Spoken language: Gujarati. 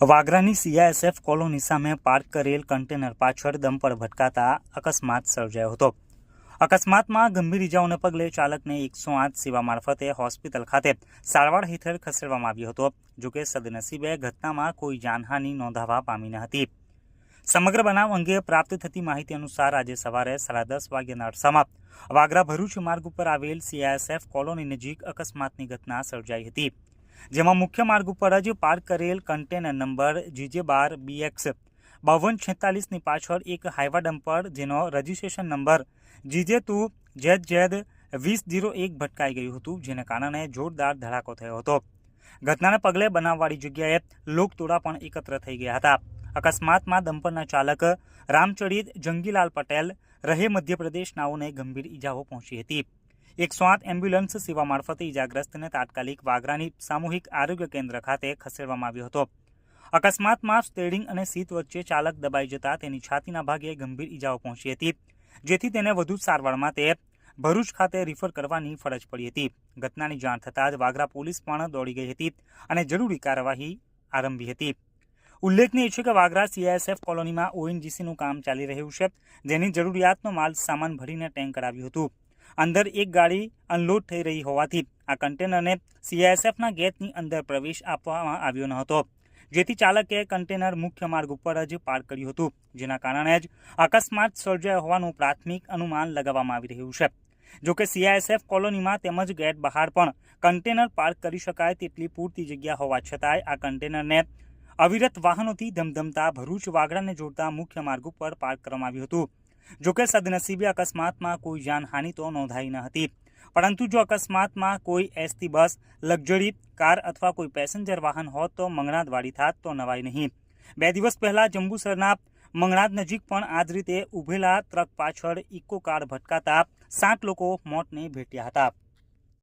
વાગરાની સીઆઈએસએફ કોલોની સામે પાર્ક કરેલ કન્ટેનર પાછળ દંપર ભટકાતા અકસ્માત સર્જાયો હતો. અકસ્માતમાં ગંભીર ઇજાઓને પગલે ચાલકને એકસો આઠ સેવા મારફતે હોસ્પિટલ ખાતે સારવાર હેઠળ ખસેડવામાં આવ્યો હતો જોકે સદનસીબે ઘટનામાં કોઈ જાનહાનિ નોંધાવા પામી ન હતી. સમગ્ર બનાવ અંગે પ્રાપ્ત થતી માહિતી અનુસાર આજે સવારે સાડા દસ વાગ્યાના અરસામાં વાગરા ભરૂચ માર્ગ ઉપર આવેલ સીઆઈએસએફ કોલોની નજીક અકસ્માતની ઘટના સર્જાઈ હતી. જેમાં મુખ્ય માર્ગ ઉપર જ પાર્ક કરેલ કન્ટેનર નંબર જીજે બાર બીએક્સ બાવન છેતાલીસની પાછળ એક હાઇવા ડમ્પર જેનો registration number GJ two Z Z વીસ જીરો એક ભટકાઈ ગયું હતું, જેને કારણે જોરદાર ધડાકો થયો હતો. ઘટનાને પગલે બનાવવાળી જગ્યાએ લોકતોડા પણ એકત્ર થઈ ગયા હતા. અકસ્માતમાં દંપરના ચાલક રામચરિત જંગીલાલ પટેલ રહે મધ્યપ્રદેશ નાઓને ગંભીર ઈજાઓ પહોંચી હતી. એકસો આઠ એમ્બ્યુલન્સ સેવા મારફતે ઇજાગ્રસ્તને તાત્કાલિક વાગરાની સામૂહિક આરોગ્ય કેન્દ્ર ખાતે ખસેડવામાં આવ્યો હતો. અકસ્માતમાં સ્ટેરિંગ અને સીટ વચ્ચે ચાલક દબાઈ જતા તેની છાતીના ભાગે ગંભીર ઈજાઓ પહોંચી હતી, જેથી તેને વધુ સારવાર માટે ભરૂચ ખાતે રિફર કરવાની ફરજ પડી હતી. ઘટનાની જાણ થતાં જ વાગરા પોલીસ પણ દોડી ગઈ હતી અને જરૂરી કાર્યવાહી આરંભી હતી. ઉલ્લેખનીય છે કે વાગરા સીઆઈએસએફ કોલોનીમાં ઓએનજીસીનું કામ ચાલી રહ્યું છે, જેની જરૂરિયાતનો માલ સામાન ભરીને ટેન્કર આવ્યું હતું. અંદર એક ગાડી અનલોડ થઈ રહી હોવાથી આ કન્ટેનરને સીઆઈએસએફના ગેટની અંદર પ્રવેશ આપવામાં આવ્યો ન હતો. જેથી ચાલકે કન્ટેનર મુખ્ય માર્ગ ઉપર જ પાર્ક કર્યું હતું, જેના કારણે જ અકસ્માત સર્જાયો હોવાનું પ્રાથમિક અનુમાન લગાવવામાં આવી રહ્યું છે. જોકે સીઆઈએસએફ કોલોનીમાં તેમજ ગેટ બહાર પણ કન્ટેનર પાર્ક કરી શકાય તેટલી પૂરતી જગ્યા હોવા છતાંય આ કન્ટેનરને અવિરત વાહનોથી ધમધમતા ભરૂચ વાગડાને જોડતા મુખ્ય માર્ગ ઉપર પાર્ક કરવામાં આવ્યું હતું. જોકે સદનસીબે અકસ્માતમાં કોઈ જાનહાનિ તો નોંધાઈ ન હતી. પરંતુ જો અકસ્માતમાં કોઈ એસટી બસ, લક્ઝરી કાર અથવા કોઈ પેસેન્જર વાહન હોત તો મંગણાદવાળી થાત તો નવાઈ નહીં. બે દિવસ પહેલા જંબુસરના મંગણાદ નજીક પણ આ જ રીતે ઉભેલા ટ્રક પાછળ ઇકો કાર ભટકાતા સાત લોકો મોતને ભેટ્યા હતા.